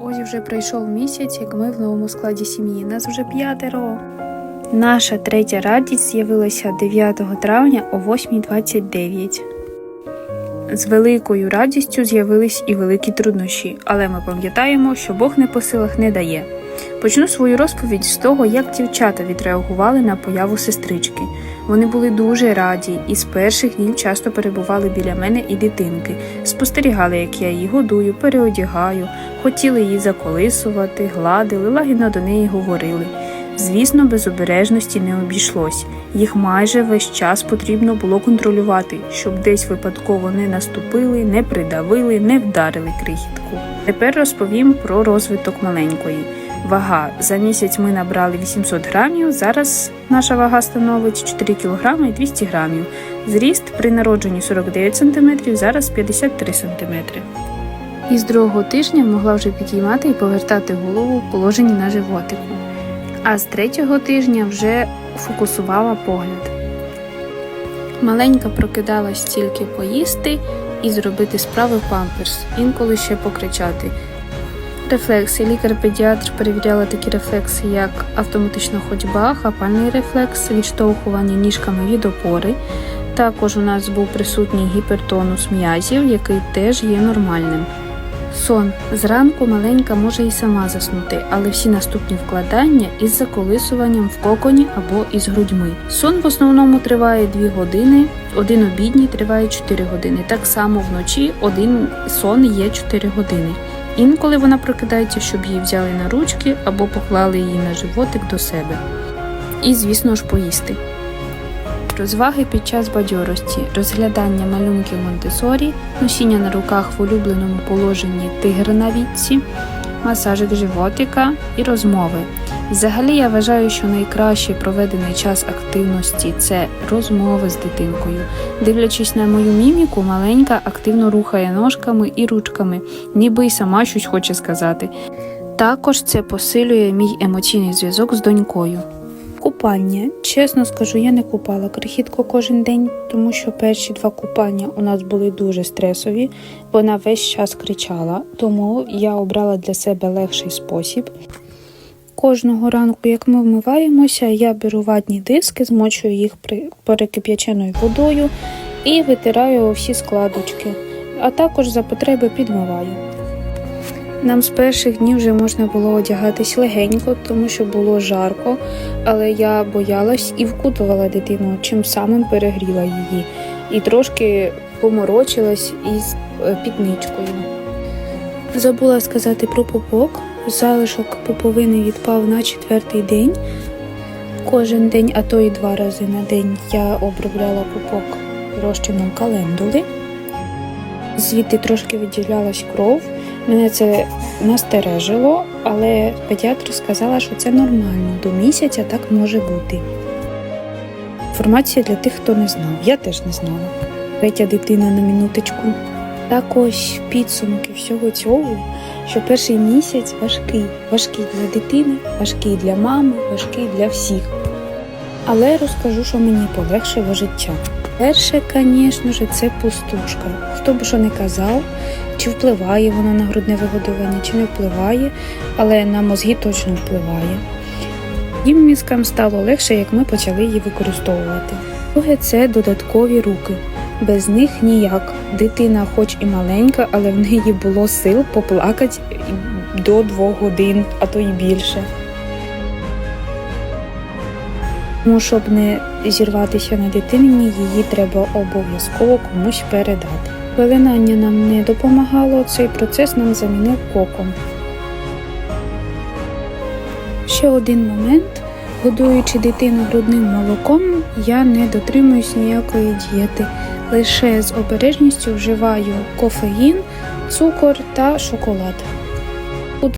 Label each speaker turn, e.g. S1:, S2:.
S1: Ось вже пройшов місяць, як ми в новому складі сім'ї. Нас вже п'ятеро. Наша третя радість з'явилася 9 травня о 8.29. З великою радістю з'явились і великі труднощі, але ми пам'ятаємо, що Бог не по силах не дає. Почну свою розповідь з того, як дівчата відреагували на появу сестрички. Вони були дуже раді і з перших днів часто перебували біля мене і дитинки, спостерігали, як я її годую, переодягаю, хотіли її заколисувати, гладили, лагідно до неї говорили. Звісно, без обережності не обійшлось. Їх майже весь час потрібно було контролювати, щоб десь випадково не наступили, не придавили, не вдарили крихітку. Тепер розповім про розвиток маленької. Вага за місяць ми набрали 800 грамів. Зараз наша вага становить 4 кг і 200 грамів. Зріст при народженні 49 см, зараз 53 см. Із другого тижня могла вже підіймати і повертати голову в положенні на животику. А з третього тижня вже фокусувала погляд. Маленька прокидалась тільки поїсти і зробити справи памперс, інколи ще покричати. Рефлекси. Лікар-педіатр перевіряла такі рефлекси, як автоматична ходьба, хапальний рефлекс, відштовхування ніжками від опори. Також у нас був присутній гіпертонус м'язів, який теж є нормальним. Сон. Зранку маленька може і сама заснути, але всі наступні вкладання із заколисуванням в коконі або із грудьми. Сон в основному триває 2 години, один обідній триває 4 години. Так само вночі один сон є 4 години. Інколи вона прокидається, щоб її взяли на ручки або поклали її на животик до себе. І, звісно ж, поїсти. Розваги під час бадьорості, розглядання малюнків Монтесорі, носіння на руках в улюбленому положенні тигр на вітці, масажик животика і розмови. Взагалі я вважаю, що найкращий проведений час активності це розмови з дитинкою. Дивлячись на мою міміку, маленька активно рухає ножками і ручками, ніби й сама щось хоче сказати. Також це посилює мій емоційний зв'язок з донькою. Купання. Чесно скажу, я не купала крихітку кожен день, тому що перші два купання у нас були дуже стресові. Вона весь час кричала, тому я обрала для себе легший спосіб. Кожного ранку, як ми вмиваємося, я беру ватні диски, змочую їх перекип'яченою водою і витираю всі складочки, а також за потреби підмиваю. Нам з перших днів вже можна було одягатись легенько, тому що було жарко, але я боялась і вкутувала дитину, чим самим перегріла її, і трошки поморочилась із е, підничкою. Забула сказати про пупок. Залишок пуповини відпав на четвертий день. Кожен день, а то й два рази на день я обробляла пупок розчином календули. Звідти трошки виділялась кров. Мене це настережило, але педіатр сказала, що це нормально. До місяця так може бути. Інформація для тих, хто не знав. Я теж не знала. Третя дитина на минуточку. Так ось підсумки всього цього, що перший місяць важкий. Важкий для дитини, важкий для мами, важкий для всіх. Але розкажу, що мені полегшило життя. Перше, звісно ж, це пустушка. Хто б що не казав, чи впливає вона на грудне вигодовування, чи не впливає, але на мозги точно впливає. Їм мізкам стало легше, як ми почали її використовувати. Друге, це додаткові руки. Без них ніяк. Дитина, хоч і маленька, але в неї було сил поплакати до двох годин, а то й більше. Тому, щоб не зірватися на дитині, її треба обов'язково комусь передати. Пеленання нам не допомагало, цей процес нам замінив коком. Ще один момент. Годуючи дитину грудним молоком, я не дотримуюсь ніякої дієти. Лише з обережністю вживаю кофеїн, цукор та шоколад.